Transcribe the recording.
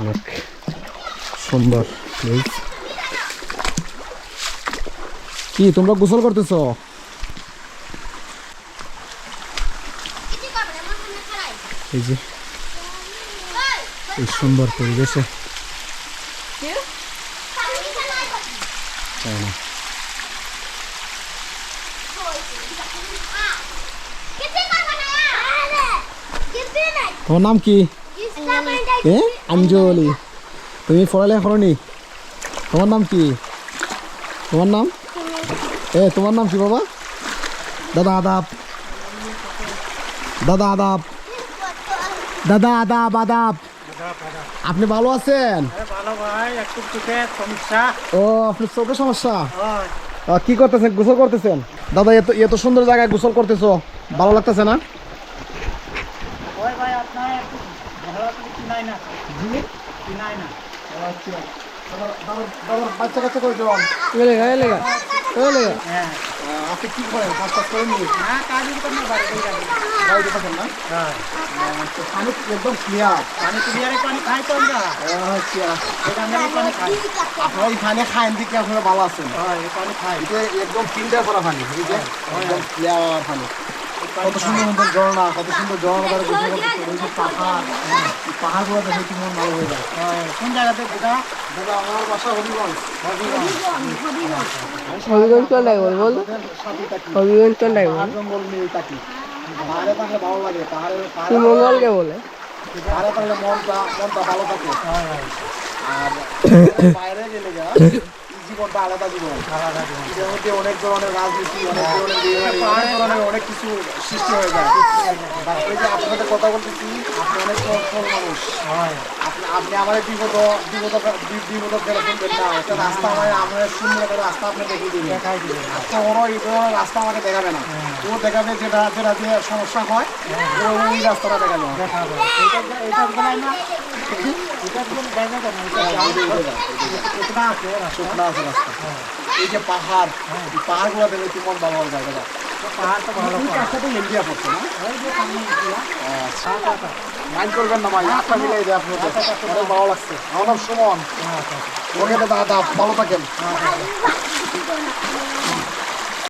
অনেক সুন্দর প্লেস কি তোমরা গোসল করতেছো? এই যে এই সুন্দর পরিবেশে। তাই না? তোমার নাম কি? এ অঞ্জলি তুমি পড়ালেখা করনি? তোমার নাম কি? তোমার নাম? এ তোমার নাম কি বাবা? দাদা আদাব। দাদা আদাব। দাদা আদাব আদাব। আপনি ভালো আছেন? ভালো ভাই। একটু চোখে সমস্যা? ও আপনার চোখের সমস্যা? হয়। কি করতেছেন? গোসল করতেছেন? দাদা এত এত সুন্দর জায়গায় গোসল করতেছো। ভালো লাগতেছে না? ওই ভাই আপনার একটু ভালো করে চিনাই না। চিনাই না। বাচ্চা কাচ্চা করে জন হ্যাঁ। আপনি কি করেন কাজ টাজ করেন নি? না কাজের কোনো বাড়ি করে যাব। বাড়িতে থাকেন না? হ্যাঁ। তো পানি একদম ক্লিয়ার পানি ক্লিয়ারে পানি খাই তো আমরা। আচ্ছা। এটা আমরা এই পানি খাই। আপনারা এই পানি দিকে আপনারা ভালো আছেন? হয় এই পানি খাই। এটা একদম ফিল্টার করা পানি একদম ক্লিয়ার পানি। কত সুন্দর সুন্দর ঝর্ণা কত সুন্দর ঝর্ণা দ্বারা গোসল করতেছে পাহাড় পাহাড়গুলো দেখে কি মন ভালো হয়ে যায়। কোন জায়গাতে এটা দাদা আমার বাসা হবিগঞ্জ। হবিগঞ্জ কোন লাগে বল বল। হবিগঞ্জ কোন লাগে বল। পাহাড় জঙ্গল নিয়ে থাকি পাহাড়ে থাকলে ভালো লাগে পাহাড়ে পাহাড়ে সুমঙ্গলকে বলে? পাহাড়ে থাকলে মনটা মনটা ভালো থাকে। হয় হয়। আর বাইরে গেলে যা জীবনটা আলাদা জীবন। এর মধ্যে অনেক ধরনের রাজনীতি অনেক ধরনের বিয়ে-বাড়ি, অনেক ধরনের অনেক কিছু সৃষ্টি হয়ে যায়। এই যে আপনার সাথে কথা বলতেছি আপনি অনেক সফল মানুষ। আপনি আপনি আমার বিগত বিগত বি- বিগত গেলে না একটা রাস্তা আমার আমার সুন্দর একটা রাস্তা আপনি দেখিয়ে দিবেন। দেখাই দিবে আজকে ওরা এই ধরনের রাস্তা আমাকে দেখাবে না। ও দেখাবে যেটা যেটা যে সমস্যা হয় ও ওই রাস্তাটা দেখাবে। দেখাবো। এটা এটা বলাই না রাস্তা শুকনা আছে রাস্তা এই যে পাহাড় পাহাড়গুলো দেখলে কি মন ভালো হবে দাদা পাহাড় তো ভালো এই তো ইন্ডিয়া পড়ছে না আচ্ছা করবেন না ভালো লাগছে আমার নাম